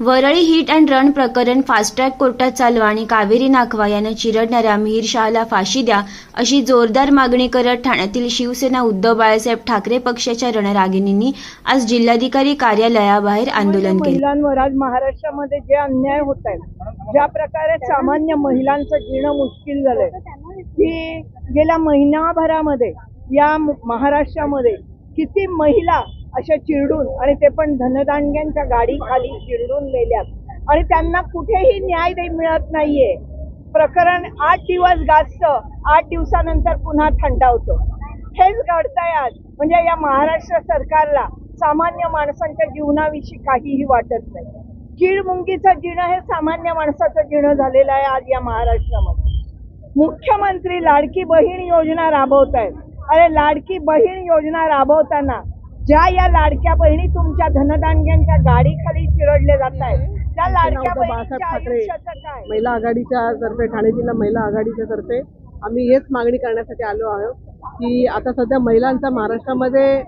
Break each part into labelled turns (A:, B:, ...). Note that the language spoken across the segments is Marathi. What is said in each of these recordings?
A: वरळी हिट अँड रन प्रकरण फास्ट्रॅक कोर्टात चालवा आणि कावेरी नाखवा यानं चिरडणाऱ्या मिहीर शहाला फाशी द्या अशी जोरदार मागणी करत ठाण्यातील शिवसेना उद्धव बाळासाहेब ठाकरे पक्षाच्या रणरागिणींनी आज जिल्हाधिकारी कार्यालयाबाहेर आंदोलन केलं.
B: महिलांवर आज महाराष्ट्रामध्ये जे अन्याय होत आहे ज्या प्रकारे सामान्य महिलांचं जीणं मुश्किल झालंय की गेल्या महिनाभरामध्ये या महाराष्ट्रामध्ये किती महिला अशा चिरडून आणि ते पण धनदांड्यांच्या गाडीखाली चिरडून मेल्यात आणि त्यांना कुठेही न्याय दे मिळत नाहीये. प्रकरण आठ दिवस गाजतं. आठ दिवसानंतर पुन्हा थंडावतं. हेच घडतंय आज. म्हणजे या महाराष्ट्र सरकारला सामान्य माणसांच्या जीवनाविषयी काहीही वाटत नाही. कीड मुंगीचं जिणं हे सामान्य माणसाचं जिणं झालेलं आहे आज या महाराष्ट्रामध्ये. मुख्यमंत्री लाडकी बहीण योजना राबवत आहेत अरे लाडकी बहीण योजना राबवताना ज्या या लाडक्या बहिणी तुमच्या धनदांड्यांच्या गाडीखाली चिरडले जात आहेत त्या लाडक्या बहिणीच्या
C: ठाकरे.
B: आयुष्याचं काय?
C: महिला आघाडीच्या तर्फे ठाणे जिल्हा महिला आघाडीच्या तर्फे आम्ही हेच मागणी करण्यासाठी आलो आहोत की आता सध्या महिलांचा महाराष्ट्रामध्ये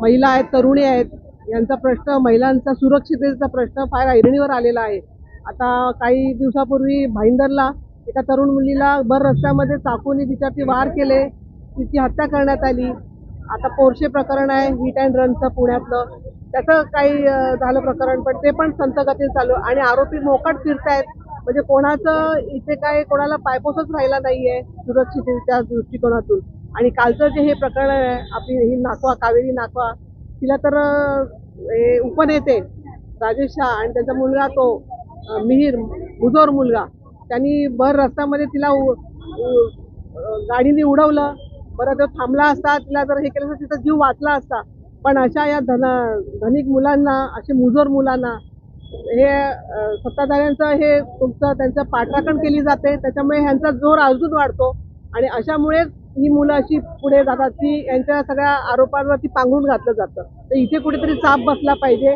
C: महिला आहेत तरुणी आहेत यांचा प्रश्न महिलांचा सुरक्षिततेचा प्रश्न फार ऐरणीवर आलेला आहे. आता काही दिवसापूर्वी भाईंदरला एका तरुण मुलीला भर रस्त्यामध्ये चाकूने तिच्यावरती वार केले तिची हत्या करण्यात आली. आता पोरशे प्रकरण आहे हिट अँड रनचं पुण्यातलं. त्याचं काही झालं प्रकरण पण ते पण संतगतीत चालू आणि आरोपी मोकाट फिरतायत. म्हणजे कोणाचं इथे काय कोणाला पायपोसच राहिला नाहीये सुरक्षिततेच्या दृष्टिकोनातून. आणि कालचं जे हे प्रकरण आहे आपली ही नाकवा कावेरी नाकवा तिला तर हे उपनेते राजेश शाह आणि त्यांचा मुलगा तो मिहीर मुजोर मुलगा त्यांनी भर रस्त्यामध्ये तिला उ- गाडीने उडवलं. बरं तो थांबला असता तिला जर हे केलं असतं तिचा जीव वाचला असता. पण अशा या धन धनिक मुलांना असे मुजोर मुलांना हे सत्ताधाऱ्यांचं हे तुमचं त्यांचं पाठराखण केली जाते. त्याच्यामुळे ह्यांचा जोर अजून वाढतो. आणि अशामुळेच ही मुलं अशी पुढे जातात की यांच्या सगळ्या आरोपांवरती पांघरून घातलं जातं. तर इथे कुठेतरी चाप बसला पाहिजे.